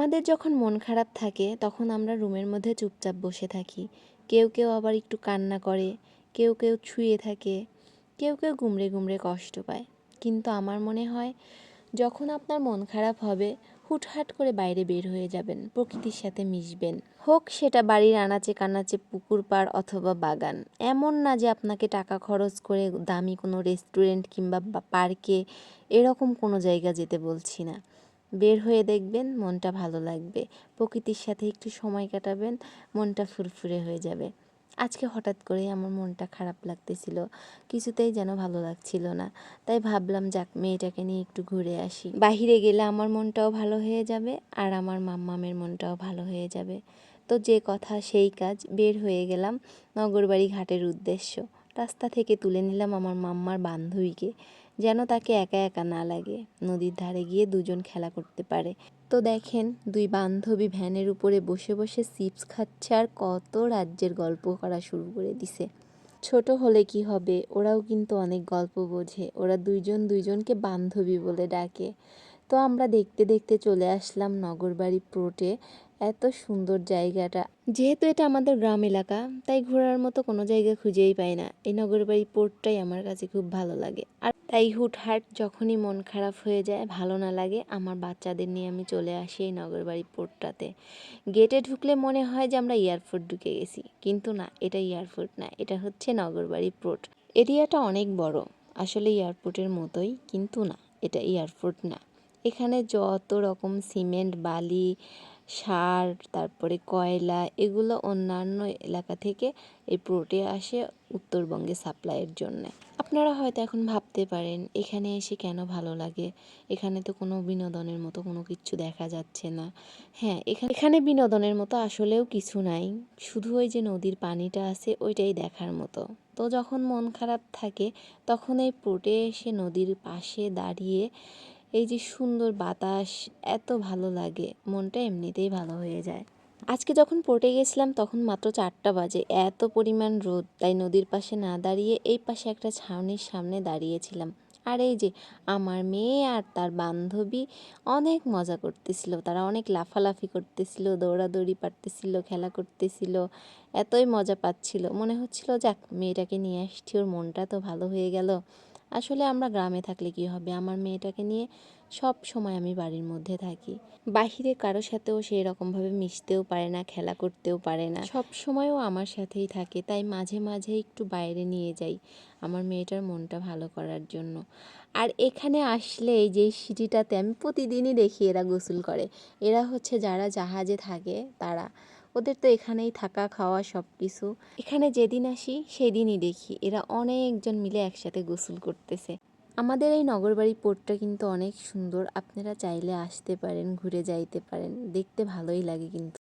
আমাদের যখন মন খারাপ থাকে, তখন আমরা রুমের মধ্যে চুপচাপ বসে থাকি। কেউ কেউ আবার একটু কান্না করে, কেউ কেউ ছুঁয়ে থাকে, কেউ কেউ গুমড়ে গুমড়ে কষ্ট পায়। কিন্তু আমার মনে হয়, যখন আপনার মন খারাপ হবে, হুটহাট করে বাইরে বের হয়ে যাবেন, প্রকৃতির সাথে মিশবেন। হোক সেটা বাড়ির আনাচে কানাচে পুকুর পাড় অথবা বাগান। এমন না যে আপনাকে টাকা খরচ করে দামি কোনো রেস্টুরেন্ট কিংবা পার্কে এরকম কোনো জায়গা যেতে বলছি না। বের হয়ে দেখবেন মনটা ভালো লাগবে। প্রকৃতির সাথে একটু সময় কাটাবেন, মনটা ফুরফুরে হয়ে যাবে। আজকে হঠাৎ করেই আমার মনটা খারাপ লাগতেছিল, কিছুতেই যেন ভালো লাগছিল না। তাই ভাবলাম, যাক, মেয়েটাকে নিয়ে একটু ঘুরে আসি। বাহিরে গেলে আমার মনটাও ভালো হয়ে যাবে আর আমার মাম্মামের মনটাও ভালো হয়ে যাবে। তো যে কথা, সেই কাজ, বের হয়ে গেলাম নগরবাড়ি ঘাটের উদ্দেশ্য। রাস্তা থেকে তুলে নিলাম আমার মাম্মার বান্ধবীকে। যেন তাকে একা একা না লাগে। নদীর ধারে গিয়ে দুজন খেলা করতে পারে। তো দেখেন, দুই বান্ধবী ভ্যানের উপরে বসে বসে চিপস খাচ্ছে আর কত রাজ্যের গল্প করা শুরু করে দিছে। ছোট হলে কি হবে? ওরাও কিন্তু অনেক গল্প বোঝে। ওরা দুইজন দুইজনকে বান্ধবী বলে ডাকে। তো আমরা দেখতে দেখতে চলে আসলাম নগরবাড়ি প্রোটে। এত সুন্দর জায়গাটা। যেহেতু এটা আমাদের গ্রাম এলাকা, তাই ঘোরার মতো কোনো জায়গা খুঁজেই পাই না। এই নগরবাড়ি পোর্টটাই আমার কাছে খুব ভালো লাগে। আর তাই হুটহাট যখনই মন খারাপ হয়ে যায়, ভালো না লাগে, আমার বাচ্চাদের নিয়ে আমি চলে আসি এই নগরবাড়ি পোর্টটাতে। গেটে ঢুকলে মনে হয় যে আমরা এয়ারপোর্ট ঢুকে গেছি। কিন্তু না, এটা এয়ারপোর্ট না, এটা হচ্ছে নগরবাড়ি পোর্ট। এরিয়াটা অনেক বড়, আসলে এয়ারপোর্টের মতোই, কিন্তু না, এটা এয়ারপোর্ট না। এখানে যত রকম সিমেন্ট, বালি সার, তারপরে কয়লা, এগুলো অন্যান্য এলাকা থেকে এই পোর্টে আসে উত্তরবঙ্গে সাপ্লাইয়ের জন্য। আপনারা হয়তো এখন ভাবতে পারেন, এখানে এসে কেন ভালো লাগে? এখানে তো কোনো বিনোদনের মতো কোনো কিছু দেখা যাচ্ছে না। হ্যাঁ এখানে এখানে বিনোদনের মতো আসলেও কিছু নাই। শুধু ওই যে নদীর পানিটা আছে, ওইটাই দেখার মতো। তো যখন মন খারাপ থাকে, তখন এই পোর্টে এসে নদীর পাশে দাঁড়িয়ে এই যে সুন্দর বাতাস, এত ভালো লাগে। মনটা এমনিতেই ভালো হয়ে যায়। আজকে যখন পোর্টে গেছিলাম, তখন মাত্র চারটা বাজে। এত পরিমাণ রোদ, তাই নদীর পাশে না দাঁড়িয়ে এই পাশে একটা ছাউনির সামনে দাঁড়িয়েছিলাম। আর এই যে আমার মেয়ে আর তার বান্ধবী অনেক মজা করতেছিল। তারা অনেক লাফালাফি করতেছিল, দৌড়াদৌড়ি পারতেছিল, খেলা করতেছিল, এতই মজা পাচ্ছিল। মনে হচ্ছিল, যাক, মেয়েটাকে নিয়ে আসছি, ওর মনটা তো ভালো হয়ে গেল। আসলে আমরা গ্রামে থাকলে কি হবে? আমার মেয়েটাকে নিয়ে সব সময় আমি বাড়ির মধ্যে থাকি। বাহিরে কারোর সাথেও সেই রকমভাবে মিশতেও পারে না, খেলা করতেও পারে না। সব সময়ও আমার সাথেই থাকে, তাই মাঝে মাঝে একটু বাইরে নিয়ে যাই আমার মেয়েটার মনটা ভালো করার জন্য। আর এখানে আসলে এই যে সিটিটাতে আমি প্রতিদিনই দেখি এরা গোসল করে। এরা হচ্ছে যারা জাহাজে থাকে, তারা ওদের তো এখানেই থাকা, খাওয়া সব কিছু এখানে যেদিন আসি, সেদিনই দেখি। এরা অনেকজন মিলে একসাথে গোসল করতেছে। আমাদের এই নগরবাড়ি পোর্টটা কিন্তু অনেক সুন্দর। আপনারা চাইলে আসতে পারেন, ঘুরে যাইতে পারেন। দেখতে ভালোই লাগে কিন্তু।